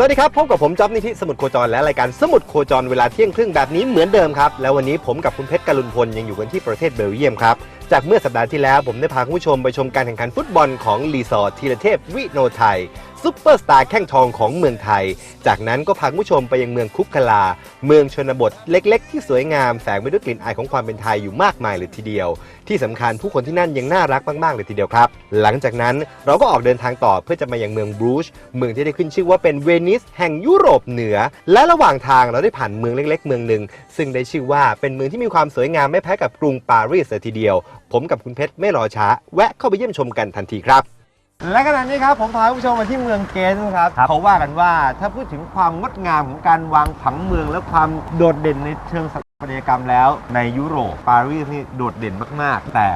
สวัสดีครับพบกับผมจ๊อบนิธิสมุดโคจรและรายการสมุดโคจรเวลาเที่ยงครึ่งแบบนี้เหมือนเดิมครับ แล้ววันนี้ผมกับคุณเพชรกรุณพลยังอยู่กันที่ประเทศเบลเยียมครับ จากเมื่อสัปดาห์ที่แล้วผมได้พาคุณผู้ชมไปชมการแข่งขันฟุตบอลของรีสอร์ทธีรเทพวิโนไทย ซุปเปอร์สตาร์แข้งทองของเมืองไทย จากนั้นก็พาคุณผู้ชมไปยังเมืองคุกคลา เมืองชนบทเล็ก ๆ ที่สวยงามแฝงไปด้วยกลิ่นอายของความเป็นไทยอยู่มากมายเลยทีเดียว ที่สำคัญผู้คนที่นั่นยังน่ารักมากๆเลยทีเดียวครับ หลังจากนั้นเราก็ออกเดินทางต่อเพื่อจะมายังเมืองบรูชเมืองที่ได้ขึ้นชื่อว่าเป็นเวนิสแห่งยุโรปเหนือ และระหว่างทางเราได้ผ่านเมืองเล็ก ๆ เมืองหนึ่งซึ่งได้ชื่อว่าเป็นเมืองที่มีความสวยงามไม่แพ้กับกรุงปารีสเลยทีเดียว ผมกับคุณเพชรไม่รอช้า แวะเข้าไปเยี่ยมชมกันทันทีครับ และขณะนี้ครับผมพาคุณผู้ชมมาที่เมืองเกนส์ครับ เขาว่ากันว่าถ้าพูดถึงความงดงามของการวางผังเมืองและความโดดเด่นในเชิงสถาปัตยกรรมแล้วในยุโรปปารีสนี่โดดเด่นมาก ๆ แต่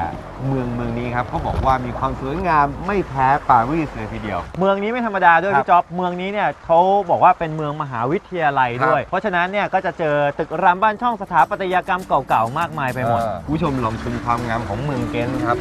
เมืองเมืองนี้ครับเขาบอกว่ามีความสวยงามไม่แพ้ปารีสเลยทีเดียว เมืองนี้ไม่ธรรมดาด้วยครับพี่จ๊อบ เมืองนี้เนี่ยเขาบอกว่าเป็นเมืองมหาวิทยาลัยด้วยครับเพราะฉะนั้นเนี่ยก็จะเจอตึกรามบ้านช่องสถาปัตยกรรมเก่าๆ มากมายไปหมด เออคุณผู้ชมลองชมความงามของเมืองเกนส์ครับ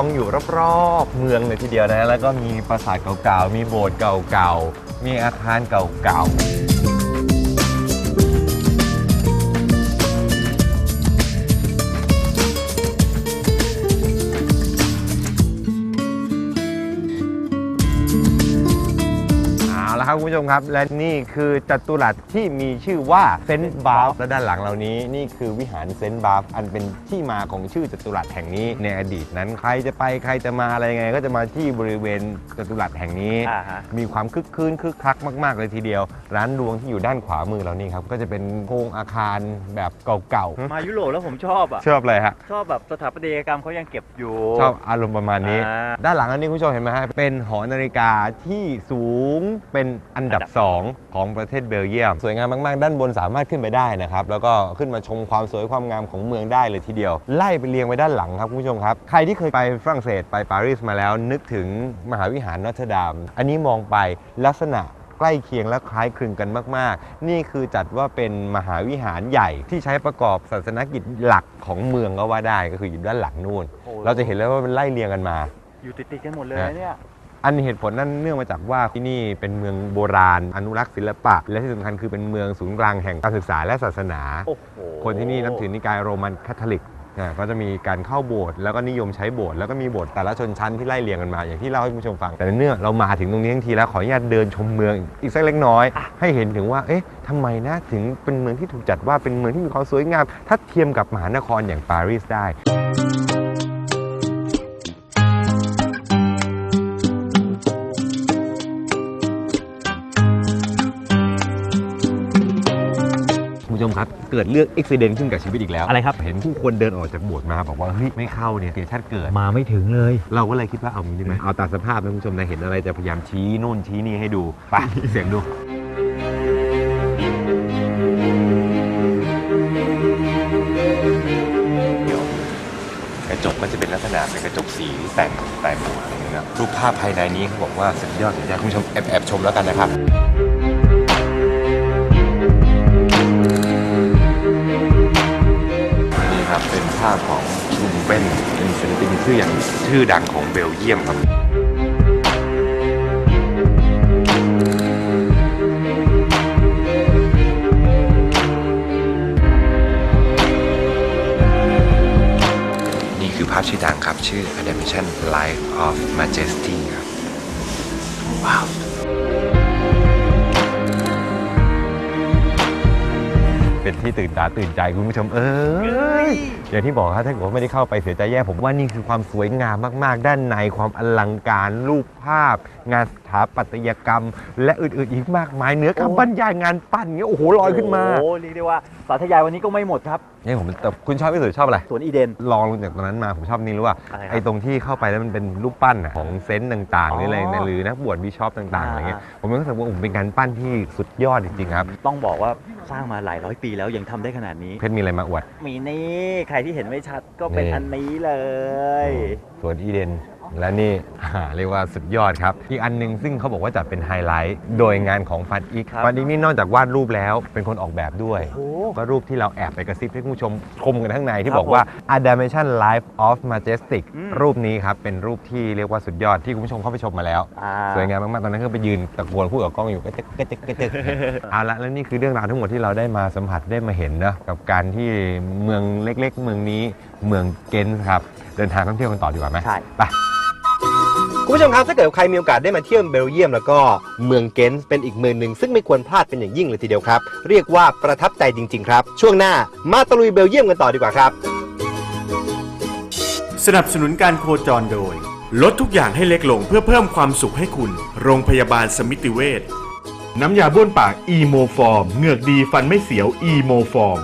องอยู่รอบๆเมืองเลยทีเดียวนะ แล้วก็มีปราสาทเก่าๆ มีโบสถ์เก่าๆ มีอาคารเก่าๆ มครับ และนี่คือจัตุรัสที่มีชื่อว่าเซนต์บาฟและด้านหลังเรานี้นี่คือวิหารเซนต์บาฟอันเป็นที่มาของชื่อจัตุรัสแห่งนี้ในอดีตนั้นใครจะไปใครจะมาอะไรยังไง ก็จะมาที่บริเวณจัตุรัสแห่งนี้ อ่าฮะ มีความคึกคืนคึกคักมาก ๆ เลยทีเดียว ร้านรวงที่อยู่ด้านขวามือเรานี่ครับ ก็จะเป็นโครงอาคารแบบเก่ามายุโรปแล้วผมชอบอะ ๆชอบเลยฮะ ชอบแบบสถาปัตยกรรมเขายังเก็บอยู่ ชอบอารมณ์ประมาณนี้ อ่า ด้านหลังอันนี้คุณผู้ชมเห็นไหมฮะ เป็นหอนาฬิกาที่สูงเป็นอันดับอันดับ 2 ของประเทศเบลเยียม สวยงามมาก ๆ ด้านบนสามารถขึ้นไปได้นะครับ แล้วก็ขึ้นมาชมความสวยความงามของเมืองได้เลยทีเดียว ไล่ไปเรียงไปด้านหลังครับคุณผู้ชมครับ ใครที่เคยไปฝรั่งเศสไปปารีสมาแล้ว นึกถึงมหาวิหารนอตเทอร์ดาม อันนี้มองไปลักษณะใกล้เคียงและคล้ายคลึงกันมาก ๆ นี่คือจัดว่าเป็นมหาวิหารใหญ่ที่ใช้ประกอบศาสนกิจหลักของเมืองก็ว่าได้ก็คืออยู่ด้านหลังนู่นโอ้เราจะเห็นแล้วว่ามันไล่เรียงกันมา อยู่ติดๆกันหมดเลยนะเนี่ย อันเหตุผลนั่นเนื่องมาจากว่าที่นี่เป็นเมืองโบราณ อนุรักษ์ศิลปะ และที่สำคัญคือเป็นเมืองศูนย์กลางแห่งการศึกษาและศาสนา โอ้โหคนที่นี่นับถือนิกายโรมันคาทอลิกอ่าก็จะมีการเข้าโบสถ์แล้วก็นิยมใช้โบสถ์แล้วก็มีโบสถ์แต่ละชนชั้นที่ไล่เรียงกันมา อย่างที่เล่าให้คุณผู้ชมฟัง แต่เนื่องเรามาถึงตรงนี้ทั้งทีแล้วขออนุญาตเดินชมเมืองอีกสักเล็กน้อย ให้เห็นถึงว่าเอ๊ะทำไมนะถึงเป็นเมืองที่ถูกจัดว่าเป็นเมืองที่มีความสวยงาม ถ้าเทียมกับมหานครอย่างปารีสได้ เกิดเรื่องอุบิเหตุขึ้นกับชีวิตอีกแล้วอะไรครับ เห็นผู้คนเดินออกจากโบสถ์มาบอกว่าเฮ้ยไม่เข้าเนี่ยเสียชาติเกิด มาไม่ถึงเลย เราก็เลยคิดว่าเอางี้ดีไหมเอาตามสภาพนะคุณผู้ชมนะเห็นอะไรจะพยายามชี้นู่นชี้นี่ให้ดูไปเสียงดูกระจกก็จะเป็นลักษณะเป็นกระจกสีแต่งแต่งหมวนะครับรูปภาพภายในนี้เขาบอกว่าสุดยอดสุดยอดคุณผู้ชมแอบแอบชมแล้วกันนะครับ ภาพของชูเบนเป็นศิลปินชื่ออย่างชื่อดังของเบลเยียมครับนี่คือภาพชื่อดังครับ ชื่อ Animation Life of Majesty ครับ ว้าว เป็นที่ตื่นตาตื่นใจคุณผู้ชมเอ้ยอย่างที่บอกครับถ้าเกิดว่าไม่ได้เข้าไปเสียใจแย่ผมว่านี่คือความสวยงามมาก ๆ ด้านในความอลังการรูปภาพ งานส ถาปัตยกรรม และอื่นๆอีกมากมายเหนือคำบรรยายงานปั้นเงี้ยโอ้โหลอยขึ้นมาโอ้โหเรียกได้ว่าสาธยายวันนี้ก็ไม่หมดครับเนี่ยผมแต่คุณชอบที่สุดชอบอะไรสวนอีเดนลองลงจากตรงนั้นมาผมชอบนี่รู้ว่าอะไรครับไอ้ตรงที่เข้าไปแล้วมันเป็นรูปปั้นอะของเซนต์ต่างๆหรืออะไรอ๋อนะหรือนักบวชบิชอปต่างๆอะไรเงี้ยอ่าผมรู้สึกว่าผมเป็นการปั้นที่สุดยอดจริงๆครับต้องบอกว่าสร้างมาหลายร้อยปีแล้วยังทำได้ขนาดนี้ เพชรมีอะไรมาอวด มีนี่ ใครที่เห็นไม่ชัดก็เป็นนี่ อันนี้เลย สวนอีเดน และนี่ เรียกว่าสุดยอดครับ อีกอันหนึงซึ่งเขาบอกว่าจัดเป็นไฮไลท์ โดยงานของฟันอีกครับฟันอีกนี่นอกจากวาดรูปแล้วเป็นคนออกแบบด้วยโอ้ก็รูปที่เราแอบไปกระซิบให้คุณผู้ชมชมกันข้างในที่ครับบอกว่า A Dimension Life of Majestic อืมรูปนี้ครับ เป็นรูปที่เรียกว่าสุดยอดที่คุณผู้ชมเข้าไปชมมาแล้วอ่าสวยงามมากๆ ตอนนั้นก็ไปยืนตะโกนพูดกับกล้องอยู่ก็จะก็จะก็จะเอาละแล้วนี่คือเรื่องราวทั้งหมดที่เราได้มาสัมผัสได้มาเห็นนะกับการที่เมืองเล็ก ๆ เมืองนี้เมืองเกนส์ครับเดินทางท่องเที่ยวกันต่อดีกว่าไหมใช่ไป คุณผู้ชมครับถ้าเกิดใครมีโอกาสได้มาเที่ยวเบลเยียม แล้วก็เมืองเกนส์เป็นอีกเมืองหนึ่งซึ่งไม่ควรพลาดเป็นอย่างยิ่งเลยทีเดียวครับ เรียกว่าประทับใจจริง ๆ ครับ ช่วงหน้ามาตะลุยเบลเยียมกันต่อดีกว่าครับ สนับสนุนการโคจรโดย ลดทุกอย่างให้เล็กลงเพื่อเพิ่มความสุขให้คุณ โรงพยาบาลสมิติเวชน้ำยาบ้วนปากอีโมฟอร์มเหงือกดีฟันไม่เสียวอีโมฟอร์ม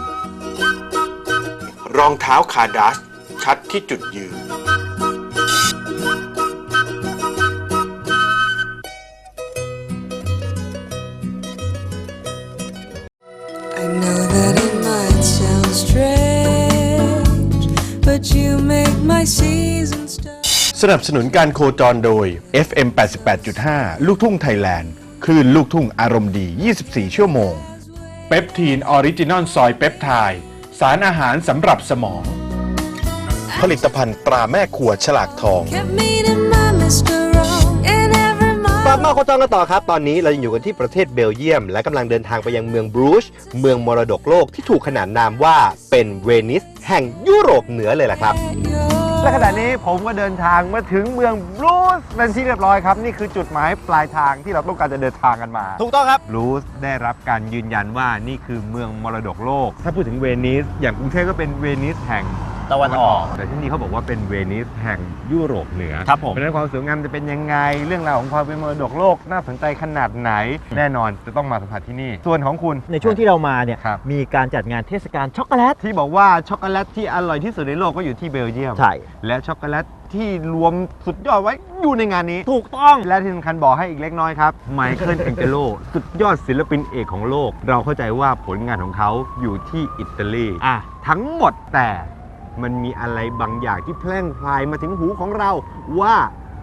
รองเท้าคาดัสชัดที่จุดยืน สนับสนุนการโคจรโดย FM 88.5 ลูกทุ่งไทยแลนด์ คลื่นลูกทุ่งอารมณ์ดี 24 ชั่วโมง เปปทีนออริจินอลซอยเปปไทด์สารอาหารสำหรับสมอง ผลิตภัณฑ์ตราแม่ครัวฉลากทอง Kept meeting my Mr. Wrong in every กลับ moment. มาโคจรกันต่อครับ ตอนนี้เรายังอยู่กันที่ประเทศเบลเยียม และกำลังเดินทางไปยังเมืองบรูช เมืองมรดกโลกที่ถูกขนานนามว่าเป็นเวนิสแห่งยุโรปเหนือเลยแหละครับ และขณะนี้ผมก็เดินทางมาถึงเมืองบรูซเป็นที่เรียบร้อยครับ นี่คือจุดหมายปลายทางที่เราต้องการจะเดินทางกันมาถูกต้องครับบรูซได้รับการยืนยันว่านี่คือเมืองมรดกโลก ถ้าพูดถึงเวนิสอย่างกรุงเทพก็เป็นเวนิสแห่ง ตะวันออก แต่ที่นี่เขาบอกว่าเป็นเวนิสแห่งยุโรปเหนือครับผม เพราะฉะนั้นความสวยงามจะเป็นยังไง เรื่องราวของความเป็นมรดกโลกน่าสนใจขนาดไหน แน่นอนจะต้องมาสัมผัสที่นี่ ส่วนของคุณ ในช่วงที่เรามาเนี่ยครับ มีการจัดงานเทศกาลช็อกโกแลตที่บอกว่าช็อกโกแลตที่อร่อยที่สุดในโลกก็อยู่ที่เบลเยียม ใช่และช็อกโกแลตที่รวมสุดยอดไว้อยู่ในงานนี้ ถูกต้อง และที่สำคัญบอกให้อีกเล็กน้อยครับไมเคิลแองเจโลสุดยอดศิลปินเอกของโลก เราเข้าใจว่าผลงานของเขาอยู่ที่อิตาลี อะ ทั้งหมดแต่ มันมีอะไรบางอย่างที่แพร่งพลายมาถึงหูของเราว่า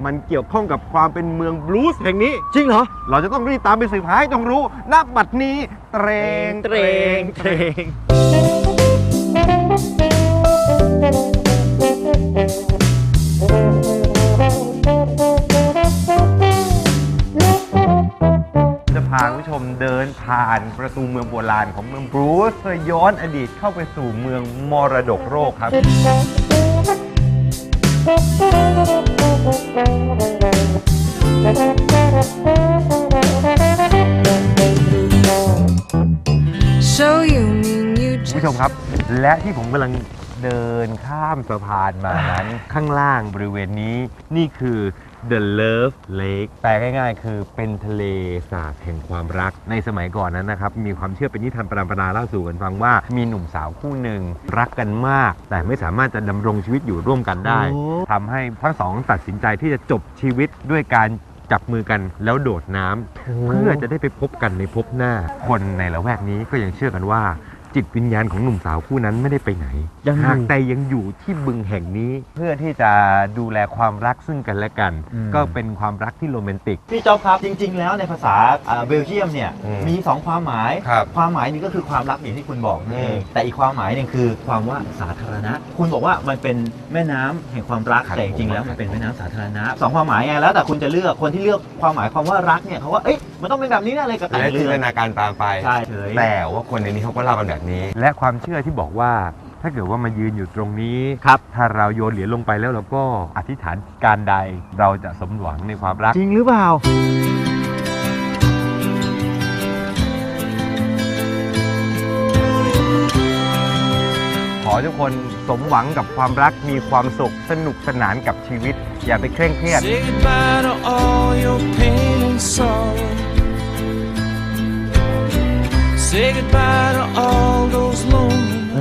มันเกี่ยวข้องกับความเป็นเมืองบลูส์แห่งนี้ จริงเหรอ เราจะต้องรีบตามไปสืบหาให้ต้องรู้ณบัดนี้ เตรงเตรงเตรง คุณผู้ชมเดินผ่านประตูเมืองโบราณของเมืองบรูซเพื่อย้อนอดีตเข้าไปสู่เมืองมรดกโลกครับ So you mean you คุณผู้ชมครับ และที่ผมกำลังเดินข้ามสะพานมานั้น ข้างล่างบริเวณนี้นี่คือ The Love Lake แปลง่ายๆ คือเป็นทะเลสาบแห่งความรัก ในสมัยก่อนนั้นนะครับ มีความเชื่อเป็นนิทานปรำปราเล่าสู่กันฟังว่า มีหนุ่มสาวคู่หนึ่งรักกันมาก แต่ไม่สามารถจะดำรงชีวิตอยู่ร่วมกันได้โอ้ทำให้ทั้งสองตัดสินใจที่จะจบชีวิตด้วยการจับมือกันแล้วโดดน้ำเพื่อจะได้ไปพบกันในภพหน้า คนในละแวกนี้ก็ยังเชื่อกันว่า จิตวิญญาณของหนุ่มสาวคู่นั้นไม่ได้ไปไหนยังอยู่ หากแต่ยังอยู่ที่บึงแห่งนี้เพื่อที่จะดูแลความรักซึ่งกันและกัน อืม ก็เป็นความรักที่โรแมนติก พี่จ๊อบครับ จริง ๆ แล้วในภาษาอ่าเบลเยียมเนี่ยอืมมี2ความหมาย ครับความหมายหนึงก็คือความรักอย่างที่คุณบอกนั่นเออืงมแต่อีกความหมายหนึ่งคือความว่าสาธารณะ คุณบอกว่ามันเป็นแม่น้ำแห่งความรักครับ แต่จริงๆแล้วมันเป็นแม่น้ำสาธารณะสองความหมายไงแล้วแต่คุณจะเลือกคนที่เลือกความหมายความว่ารักเนี่ยเขาว่าเอ๊ะมันต้องเป็นแบบนี้แน่เลยกับแต่และงจินเรืตอนาการตามไป ใช่เฉย แต่ว่าคนในนี้เขาก็เล่ากันแบบนี้ และความเชื่อที่บอกว่า ถ้าเกิดว่ามายืนอยู่ตรงนี้ครับ ถ้าเราโยนเหรียญลงไปแล้วเราก็อธิษฐานการใดเราจะสมหวังในความรัก จริงหรือเปล่า ขออให้ทุกคนสมหวังกับความรักมีความสุขสนุกสนานกับชีวิต อย่าไปเคร่งเครียด Say goodbye to all your pain and sorrow.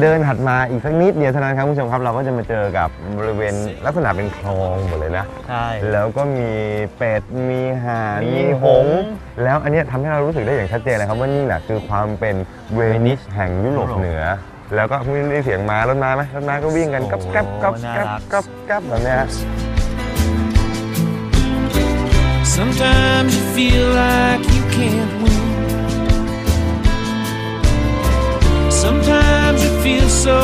เดินถัดมาอีกสักนิดเดียวเท่านั้นครับคุณผู้ชมครับเราก็จะมาเจอกับบริเวณลักษณะเป็นคลองหมดเลยนะ ใช่ แล้วก็มีเป็ดมีห่านมีมีหงส์หงส์ แล้วอันเนี้ยทำให้เรารู้สึกได้อย่างชัดเจนเลยครับว่านี่แหละคือความเป็นเวนิสแห่งยุโรปยุโรปเหนือ แล้วก็คุณได้เสียงม้ารถม้าไหมรถม้าก็วิ่งกันกับกับกับโอ้น่ากับรักกับกับแบบเนี้ย Sometimes you feel like you can't win. You feel so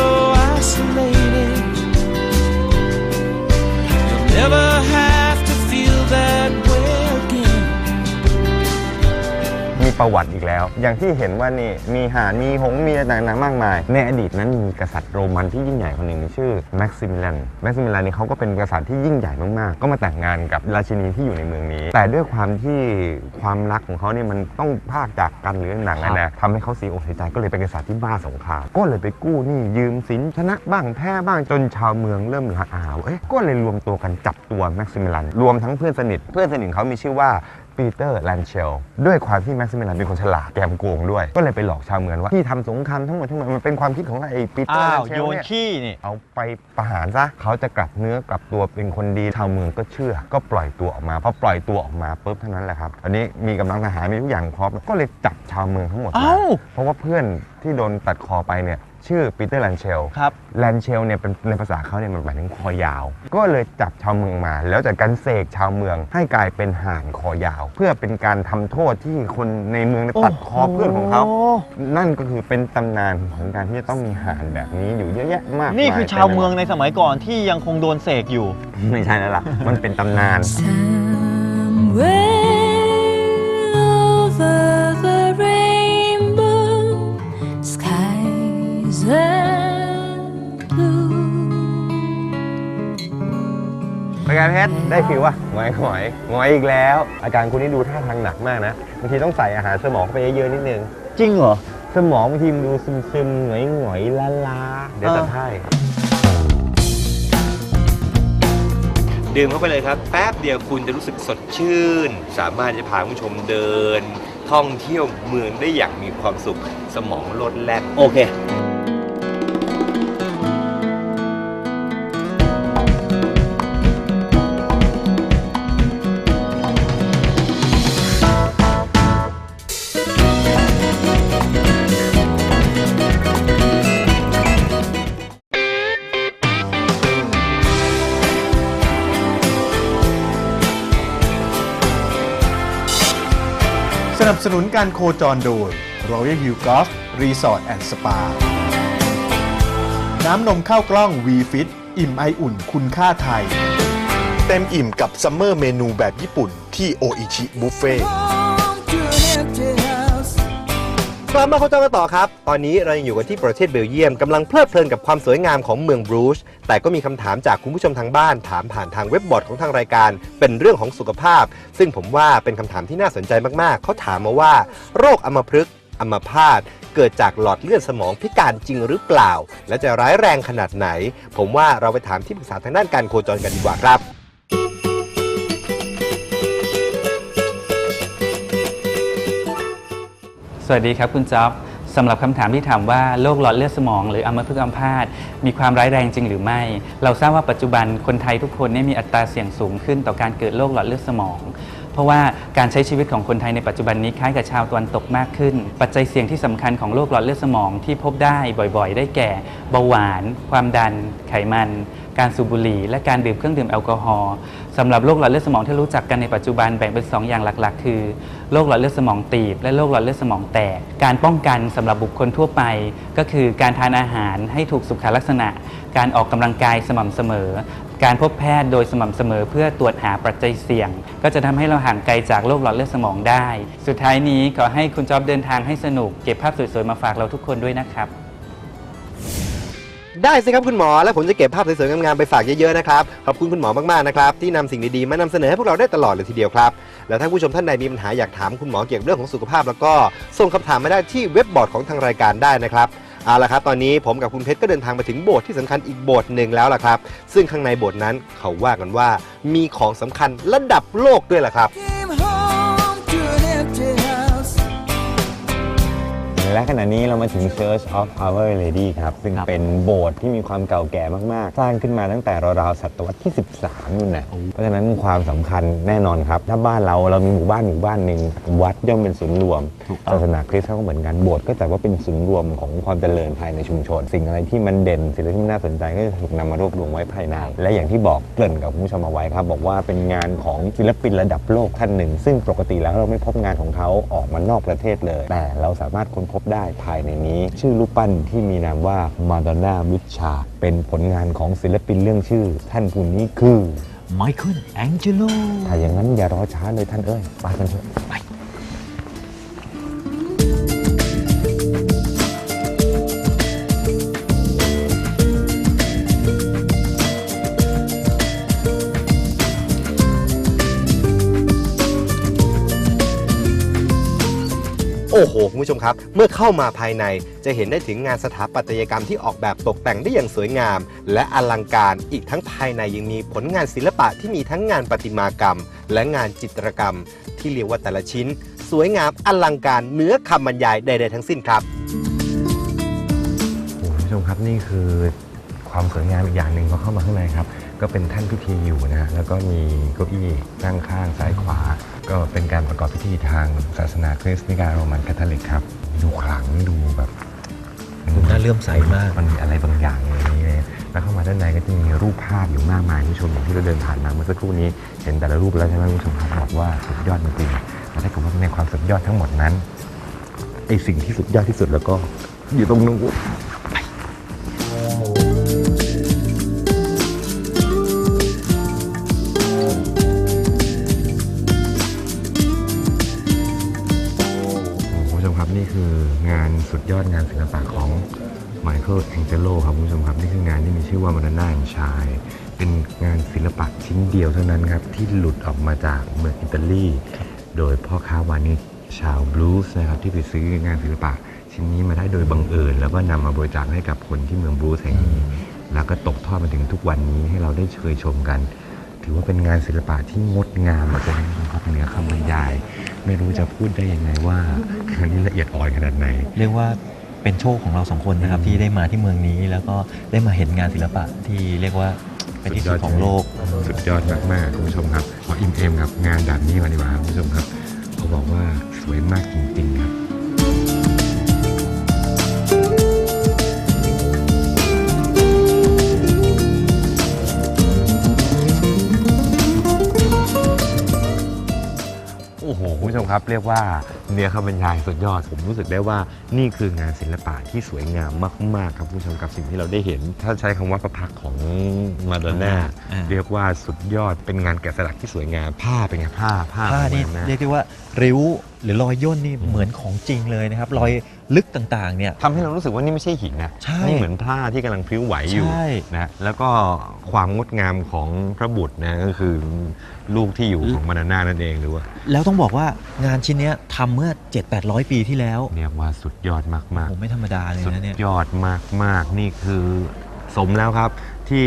isolated. You'll never have to feel that ประวัติอีกแล้ว อย่างที่เห็นว่านี่มีห่านมีหงส์มีอะไรต่างๆมากมาย ในอดีตนั้นมีกษัตริย์โรมันที่ยิ่งใหญ่คนหนึ่งชื่อแม็กซิมิลันแม็กซิมิลันนี่เขาก็เป็นกษัตริย์ที่ยิ่งใหญ่มากๆ ก็มาแต่งงานกับราชินีที่อยู่ในเมืองนี้ แต่ด้วยความที่ความรักของเขาเนี่ยมันต้องพากจากกันหรือหนังอะนะทำให้เขาเสียอกเสียใจก็เลยเป็นกษัตริย์ที่บ้าสงครามก็เลยไปกู้หนี้ยืมสินชนะบ้างแพ้บ้างจนชาวเมืองเริ่มละอาว่าเอ๊ะก็เลยรวมตัวกันจับตัวแม็กซิมิลันรวมทั้งเพื่อนสนิทเพื่อนสนิทของเขามีชื่อว่า ปีเตอร์แลนเชลด้วยความที่แม็กซิมิลันเป็นคนฉลาดแกมโกงด้วย ก็เลยไปหลอกชาวเมืองว่าที่ทำสงครามทั้งหมดทั้งหมดมันเป็นความคิดของไอ้ปีเตอร์อ้าแลวนเชโยลนเนี่ย ขี้นี่ เอาไปประหารซะเขาจะกลับเนื้อกลับตัวเป็นคนดีชาวเมืองก็เชื่อ ก็ปล่อยตัวออกมาพอปล่อยตัวออกมาปุ๊บเท่านั้นแหละครับอันนี้มีกำลังทหารมีทุกอย่างพร้อมก็เลยจับชาวเมืองทั้งหมดมาเอ้า เพราะว่าเพื่อนที่โดนตัดคอไปเนี่ย ชื่อปีเตอร์แลนเชลครับแลนเชลเนี่ยเป็นในภาษาเขาเนี่ยมันหมายถึงคอยาว ก็เลยจับชาวเมืองมา แล้วจากการเสกชาวเมืองให้กลายเป็นห่านคอยาว เพื่อเป็นการทำโทษที่คนในเมืองเนี่ยตัดคอเพื่อนของเขา นั่นก็คือเป็นตำนานของการที่จะต้องมีห่านแบบนี้อยู่เยอะแยะมากนี่คือมยชาวเมืองในสมัยก่อนที่ยังคงโดนเสกอยู่ไม่ใช่แล้วล่ะมันเป็นตำนาน Somewhere over เป็นไงเพชรได้ฟิววะหงอยหงอยหงอยอีกแล้ว อาการคุณนี่ดูท่าทางหนักมากนะบางทีต้องใส่อาหารสมองเข้าไปเยอะๆนิดนึง จริงเหรอ สมองบางทีมันดูซึมๆหงอยหงอยๆล้าๆเดี๋ยวจะเออให้ดื่มเข้าไปเลยครับ แป๊บเดียวคุณจะรู้สึกสดชื่น สามารถจะพาคุณผู้ชมเดิน ท่องเที่ยวเมืองได้อย่างมีความสุขสมองโลดแล่นโอเค นับสนุนการโคจรโดย Royal View Golf Resort and Spa น้ำนมข้าวกล้อง V Fit อิ่มไออุ่นคุณค่าไทย เต็มอิ่มกับซัมเมอร์เมนูแบบญี่ปุ่นที่โออิชิบุฟเฟ่ ลับมาโคจรกันต่อครับ ตอนนี้เรายังอยู่กันที่ประเทศเบลเยียมกำลังเพลิดเพลินกับความสวยงามของเมืองบรูช แต่ก็มีคำถามจากคุณผู้ชมทางบ้าน ถามผ่านทางเว็บบอร์ดของทางรายการ เป็นเรื่องของสุขภาพ ซึ่งผมว่าเป็นคำถามที่น่าสนใจมากๆ เขาถามมาว่า โรคอัมพฤกษ์อัมพาตเกิดจากหลอดเลือดสมองพิการจริงหรือเปล่า และจะร้ายแรงขนาดไหน ผมว่าเราไปถามที่ปรึกษาทางด้านการโคจรกันดีกว่าครับ สวัสดีครับคุณจ๊อบสำหรับคำถามที่ถามว่าโรคหลอดเลือดสมอง หรืออัมพฤกษ์อัมพาตมีความร้ายแรงจริงหรือไม่ เราทราบว่าปัจจุบันคนไทยทุกคนเนี่ยมีอัตราเสี่ยงสูงขึ้นต่อการเกิดโรคหลอดเลือดสมอง ราะว่าการใช้ชีวิตของคนไทยในปัจจุบันนี้คล้ายกับชาวตะวันตกมากขึ้น ปัจจัยเสี่ยงที่สำคัญของโรคหลอดเลือดสมองที่พบได้บ่อยๆ ได้แก่เบาหวาน ความดัน ไขมัน การสูบบุหรี่ และการดื่มเครื่องดื่มแอลกอฮอล์สำหรับโรคหลอดเลือดสมองที่รู้จักกันในปัจจุบันแบ่งเป็น 2 อย่างหลักๆ คือโรคหลอดเลือดสมองตีบ และโรคหลอดเลือดสมองแตก การป้องกันสำหรับบุคคลทั่วไป ก็คือการทานอาหารให้ถูกสุขลักษณะ การออกกำลังกายสม่ำเสมอ การพบแพทย์โดยสม่ำเสมอเพื่อตรวจหาปัจจัยเสี่ยง ก็จะทำให้เราห่างไกลจากโรคหลอดเลือดสมองได้ สุดท้ายนี้ขอให้คุณจอบเดินทางให้สนุก เก็บภาพสวยๆมาฝากเราทุกคนด้วยนะครับ ได้สิครับคุณหมอ และผมจะเก็บภาพสวยๆงามๆไปฝากเยอะๆนะครับ ขอบคุณคุณหมอมากๆนะครับ ที่นำสิ่งดีๆมานำเสนอให้พวกเราได้ตลอดเลยทีเดียวครับ แล้วถ้าผู้ชมท่านใดมีปัญหาอยากถามคุณหมอเกี่ยวกับเรื่องของสุขภาพ แล้วก็ส่งคำถามมาได้ที่เว็บบอร์ดของทางรายการได้นะครับ เอาละครับ ตอนนี้ผมกับคุณเพชรก็เดินทางมาถึงโบสถ์ที่สำคัญอีกโบสถ์หนึ่งแล้วล่ะครับ ซึ่งข้างในโบสถ์นั้นเขาว่ากันว่ามีของสำคัญระดับโลกด้วยล่ะครับ Came home และขณะนี้เรามาถึง Church of Our Lady ครับ ซึ่งครับ เป็นโบสถ์ที่มีความเก่าแก่มาก ๆ สร้างขึ้นมาตั้งแต่ราวๆศตวรรษที่ 13นู่นนะเพราะฉะนั้นความสำคัญแน่นอนครับ ถ้าบ้านเราเรามีหมู่บ้านหมู่บ้านหนึ่งวัดย่อมเป็นศูนย์รวมถูกต้อง ศาสนาคริสต์เขาก็เหมือนกันโบสถ์ก็แต่ว่าเป็นศูนย์รวมของความเจริญภายในชุมชน สิ่งอะไรที่มันเด่นสิ่งอะไรที่มันน่าสนใจก็จะถูกนำมารวบรวมไว้ภายใน และอย่างที่บอกเกริ่นกับคุณผู้ชมเอาไว้ครับ บอกว่าเป็นงานของศิลปินระดับโลกท่านหนึ่ง ซึ่งปกติแล้วเราไม่พบงานของเขาออกมานอกประเทศเลย แต่เราสามารถค้นพบได้ภายในนี้ ชื่อรูปปั้นที่มีนามว่ามาดอนน่าวิชา เป็นผลงานของศิลปินเรื่องชื่อ ท่านผู้นี้คือไมเคิลแองเจโลถ้าอย่างนั้นอย่ารอช้าเลยท่านเอ้ยไปกันเถอะโอ้โหคุณผู้ชมครับ เมื่อเข้ามาภายในจะเห็นได้ถึงงานสถาปัตยกรรมที่ออกแบบตกแต่งได้อย่างสวยงาม และอลังการอีกทั้งภายในยังมีผลงานศิลปะที่มีทั้งงานประติมากรรม และงานจิตรกรรม ที่เรียกว่าแต่ละชิ้น สวยงามอลังการเหนื้อคำบรรยายใดๆทั้งสิ้นครับคุณผู้ชมครับนี่คือความสวยงามอีกอย่างหนึ่งพอเข้ามาข้างในครับ ก็เป็นท่านพิธีอยู่นะฮะแล้วก็มีเก้าอี้นั่งข้างซ้ายขวา ก็เป็นการประกอบพิธีทางศาสนาคริสต์นิกายโรมันคาทอลิกครับ ดูขลังดูแบบดูน่าเลื่อมใสมากมันมีอะไรบางอย่างในนี้เลยแล้วเข้ามาด้านในก็จะมีรูปภาพอยู่มากมายคุณผู้ชมอย่างที่เราเดินผ่านมาเมื่อสักครู่นี้เห็นแต่ละรูปแล้วใช่ไหมคุณผู้ชมครับบอกว่าสุดยอดจริงๆแต่ถ้าเกิดว่าในความสุดยอดทั้งหมดนั้นไอสิ่งที่สุดยอดที่สุดแล้วก็อยู่ตรงนู้น ชื่อว่ามาด o น่าแห่งชาย เป็นงานศิลปะชิ้นเดียวเท่านั้นครับ ที่หลุดออกมาจากเมืองอิตาลี โดยพ่อค้าวานิชชาวบลูส์นะครับที่ไปซื้องานศิลปะชิ้นนี้มาได้โดยบังเอิญ แล้วก็นำมาบริจาคให้กับคนที่เมืองบลูส์แห่งนี้ แล้วก็ตกทอดมาถึงทุกวันนี้ให้เราได้เคยชมกัน ถือว่าเป็นงานศิลปะที่งดงามมากเลยนะครับเหนือคำบรรยาย ไม่รู้จะพูดได้ยังไงว่า งานนี้ละเอียดอ่อนขนาดไหน เรียกว่า เป็นโชคของเราสองคนนะครับที่ได้มาที่เมืองนี้ แล้วก็ได้มาเห็นงานศิลปะที่เรียกว่าเป็นที่สุดของโลก สุดยอดมากๆคุณผู้ชมครับขออิมเอมกับงานแบบนี้มาดีกว่าครับคุณผู้ชมครับเขาบอกว่าสวยมากจริงๆครับโอ้โหคุณผู้ชมครับเรียกว่า เนื้อคำบรรยายสุดยอดผมรู้สึกได้ว่านี่คืองานศิลปะที่สวยงามมากๆครับคุณผู้ชมกับสิ่งที่เราได้เห็น ถ้าใช้คำว่าประพักษ์ของมาดอนน่าอ่าเรียกว่าสุดยอดเป็นงานแกะสลักที่สวยงามผ้าเป็นไงผ้าผ้าผ้านี่ของมัะเรียกได้ว่าริ้วหรือรอยย่นนี่เหมือนของจริงเลยนะครับรอยลึกต่างๆเนี่ยทำให้เรารู้สึกว่านี่ไม่ใช่หินนะใช่นี่เหมือนผ้าที่กำลังพลิ้วไหวอยู่ใช่นะแล้วก็ความงดงามของพระบุตรนะก็คือลูกที่อยู่ของมาดอนน่านั่นเองหรือว่าแล้วต้องบอกว่างานชิ้นเนี้ยทำเมื่อ 7-800 ปีที่แล้วเรียกว่าสุดยอดมากๆผมไม่ธรรมดาเลยสุดนะเนี่ย ยอดมากๆ นี่คือสมแล้วครับ ที่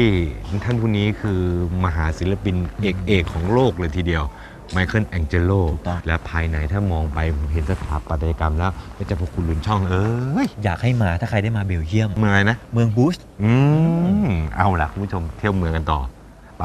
ท่านผู้นี้คือมหาศิลปินเอกเอกของโลกเลยทีเดียวไมเคิลแองเจโลถูกต้อง และภายในถ้ามองไปเห็นสถาปัตยกรรมแล้วก็จะพอคุณลุนช่องเอ้ยอยากให้มาถ้าใครได้มาเบลเยียม เมืองอะไรนะ เมืองบูส อืม เอาล่ะ คุณผู้ชมเที่ยวเมืองกันต่อ ไป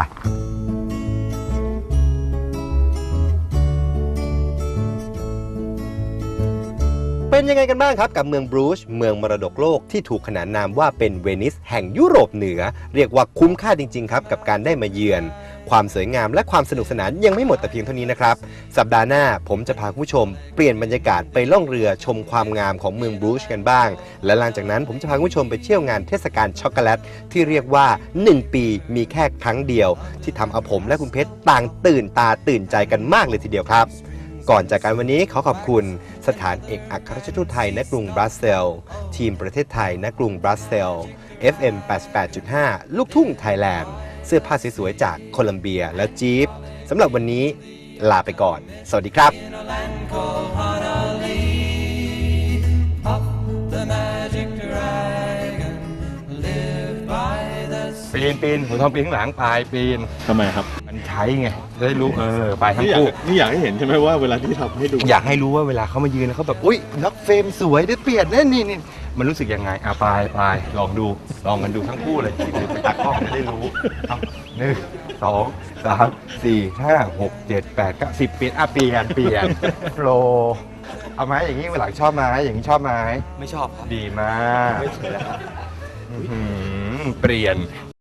เป็นยังไงกันบ้างครับ กับเมืองบรูชเมืองมรดกโลกที่ถูกขนานนามว่าเป็นเวนิสแห่งยุโรปเหนือ เรียกว่าคุ้มค่าจริง ๆ ครับ กับการได้มาเยือน ความสวยงามและความสนุกสนานยังไม่หมดแต่เพียงเท่านี้นะครับ สัปดาห์หน้าผมจะพาคุณผู้ชม เปลี่ยนบรรยากาศไปล่องเรือชมความงามของเมืองบรูชกันบ้าง และหลังจากนั้นผมจะพาคุณผู้ชมไปเที่ยวงานเทศกาลช็อกโกแลตที่เรียกว่า 1 ปีมีแค่ครั้งเดียว ที่ทำเอาผมและคุณเพชรต่างตื่นตาตื่นใจกันมากเลยทีเดียวครับ ก่อนจากการวันนี้ขอขอบคุณ สถานเอกอัครราชทูตไทยณกรุงบรัสเซล ทีมประเทศไทยณกรุงบรัสเซล FM 88.5 ลูกทุ่งไทยแลนด์ เสื้อผ้าสวยๆจากโคลัมเบียและจีฟสำหรับวันนี้ลาไปก่อน สวัสดีครับ ปีนปีนหัวทองปีนข้างหลังปลายปีน ทำไมครับ มันใช้ไง จะได้รู้เออไปทั้งนี่อยากคู่ นี่อยากให้เห็นใช่ไหมว่าเวลาที่ทำให้ดูอยากให้รู้ว่าเวลาเขามายืนแล้วเขาแบบอุ้ยนักเฟรมสวยได้เปลี่ยนนะนี่นี่มันรู้สึกยังไงอะไปไปลองดูลองกันดูทั้งคู่เลยเป็นตากล้องจะได้รู้เอาหนึ่งสองสามสี่ห้าหกเจ็ดแปดเก้าสิบเปลี่ยนอะเปลี่ยนเปลี่ยนโปรเอาไหมอย่างนี้เวลาชอบไหมอย่างนี้ชอบไหมไม่ชอบครับดีมากอื้อหือเปลี่ยน